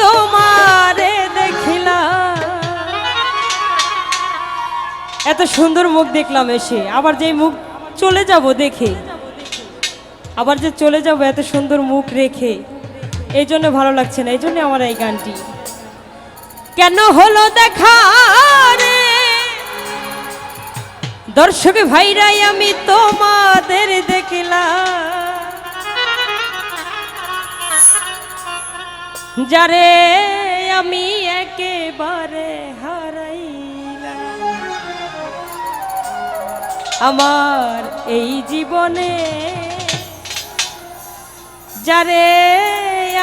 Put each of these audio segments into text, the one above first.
তোমারে দেখিলাম। এত সুন্দর মুখ দেখলাম এসে। আবার যে মুখ চলে যাব দেখে। আবার যে চলে যাব এত সুন্দর মুখ রেখে। এই জন্য ভালো লাগছে না, এই জন্য আমার এই গানটি। কেন হলো দেখা দর্শক ভাইরাই আমি তোমাদের যারে আমি একেবারে হারাইলাম। আমার এই জীবনে যারে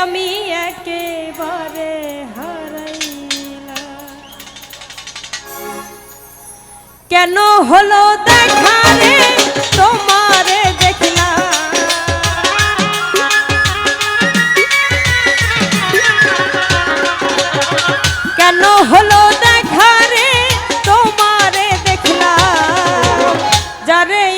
আমি একেবারে হারাইলাম। কেন হলো দেখা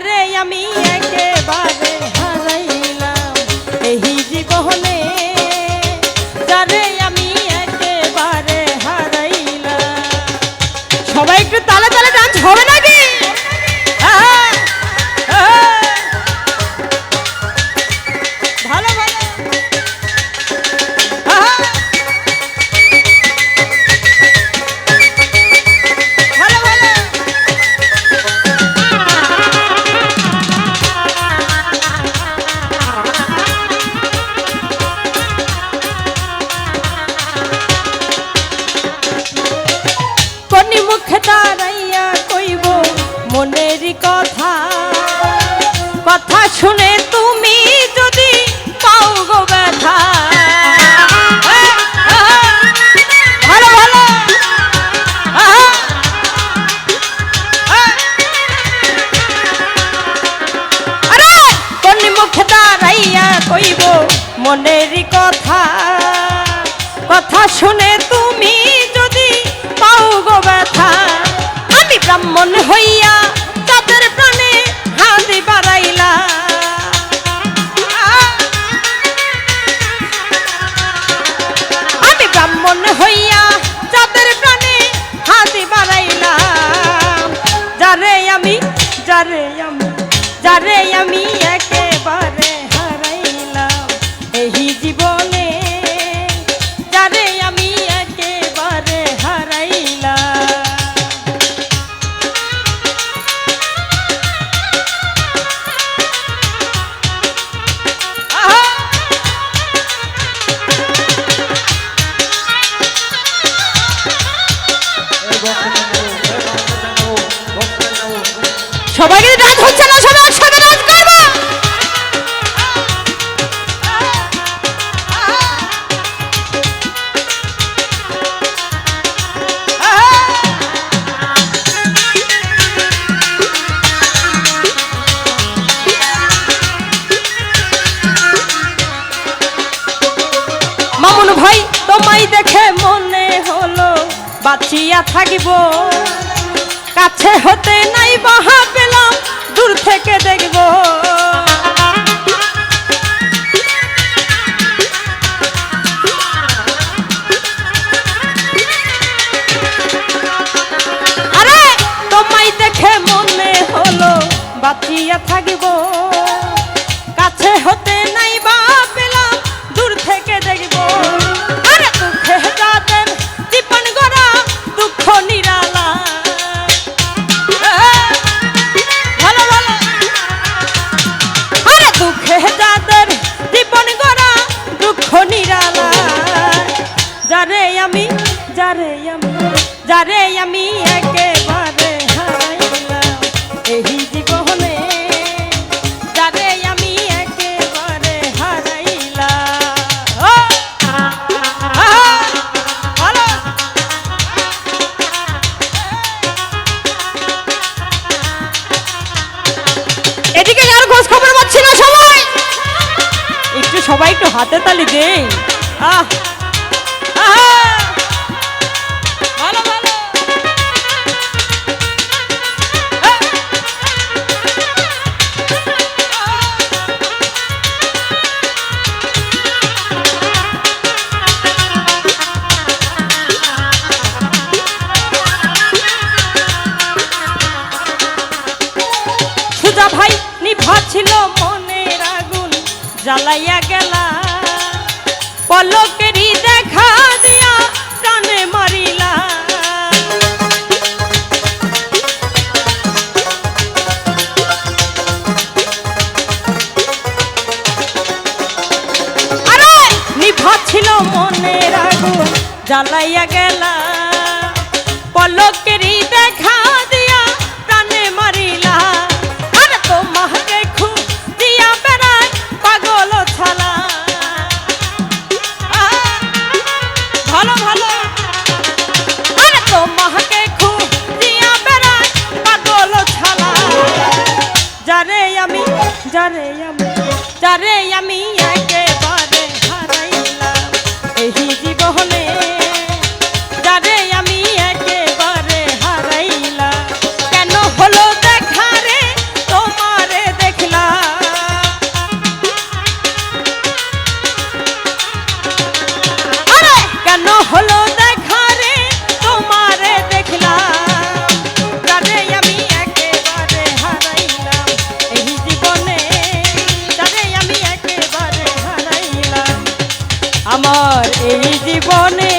যারে আমি মনের কথা কথা শুনে তুমি যদি পাও গো ব্যথা আমি ব্রাহ্মণ হইয়া বাঁচিয়া থাকিব। কাছে হতে নাই বাহা পেলাম দূর থেকে দেখব। আরে, তোমায় দেখে মনে হলো, বাঁচিয়া থাকিব। তারে আমি একেবারে হারাইলাম। এই জীবনে তারে আমি একেবারে হারাইলা এদিকে আর খোঁজ খবর পাচ্ছি না সবাই। একটু সবাই একটু হাতে তালি দেই। আহ! আহ! পালাইয়া গেলা। পলকেরই দেখা দিয়া প্রাণে মারিলা। আরে, নিভা ছিল মনের আগুন, জ্বালাইয়া গেলা। পলকেরই দেখা minha আমার এই জীবনে